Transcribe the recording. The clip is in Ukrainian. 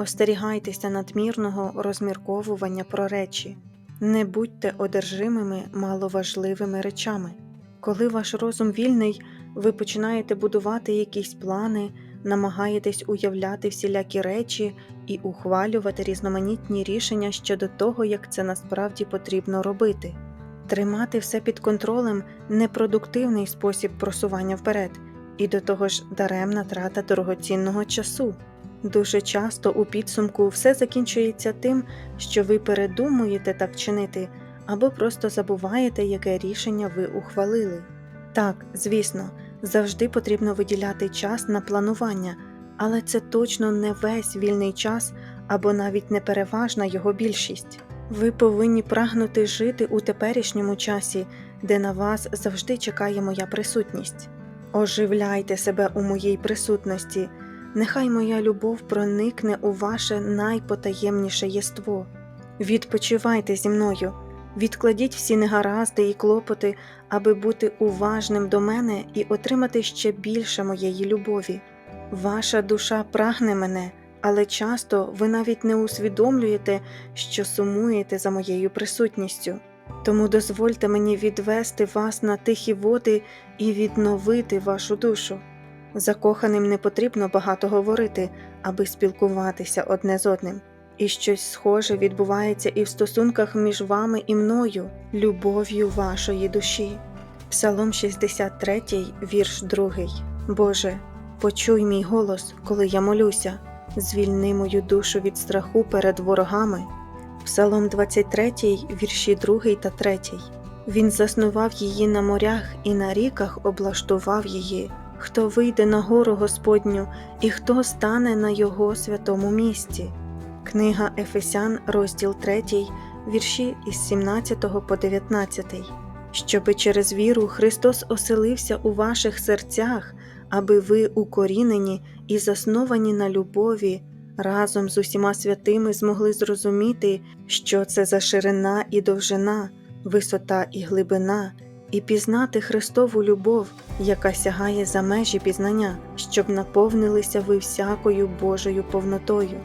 Остерігайтеся надмірного розмірковування про речі, не будьте одержимими маловажливими речами. Коли ваш розум вільний, ви починаєте будувати якісь плани, намагаєтесь уявляти всілякі речі і ухвалювати різноманітні рішення щодо того, як це насправді потрібно робити. Тримати все під контролем непродуктивний спосіб просування вперед, і до того ж даремна трата дорогоцінного часу. Дуже часто у підсумку все закінчується тим, що ви передумуєте так чинити, або просто забуваєте, яке рішення ви ухвалили. Так, звісно, завжди потрібно виділяти час на планування, але це точно не весь вільний час або навіть не переважна його більшість. Ви повинні прагнути жити у теперішньому часі, де на вас завжди чекає моя присутність. Оживляйте себе у моїй присутності, нехай моя любов проникне у ваше найпотаємніше єство. Відпочивайте зі мною, відкладіть всі негаразди і клопоти, аби бути уважним до мене і отримати ще більше моєї любові. Ваша душа прагне мене, але часто ви навіть не усвідомлюєте, що сумуєте за моєю присутністю. Тому дозвольте мені відвести вас на тихі води і відновити вашу душу. Закоханим не потрібно багато говорити, аби спілкуватися одне з одним. І щось схоже відбувається і в стосунках між вами і мною, любов'ю вашої душі. Псалом 63, вірш 2. Боже, почуй мій голос, коли я молюся, звільни мою душу від страху перед ворогами. Псалом 23, вірші 2 та 3. Він заснував її на морях і на ріках облаштував її. Хто вийде на гору Господню, і хто стане на його святому місці. Книга Ефесян, розділ 3, вірші із 17 по 19. Щоби через віру Христос оселився у ваших серцях, аби ви укорінені і засновані на любові, разом з усіма святими змогли зрозуміти, що це за ширина і довжина, висота і глибина, і пізнати Христову любов, яка сягає за межі пізнання, щоб наповнилися ви всякою Божою повнотою.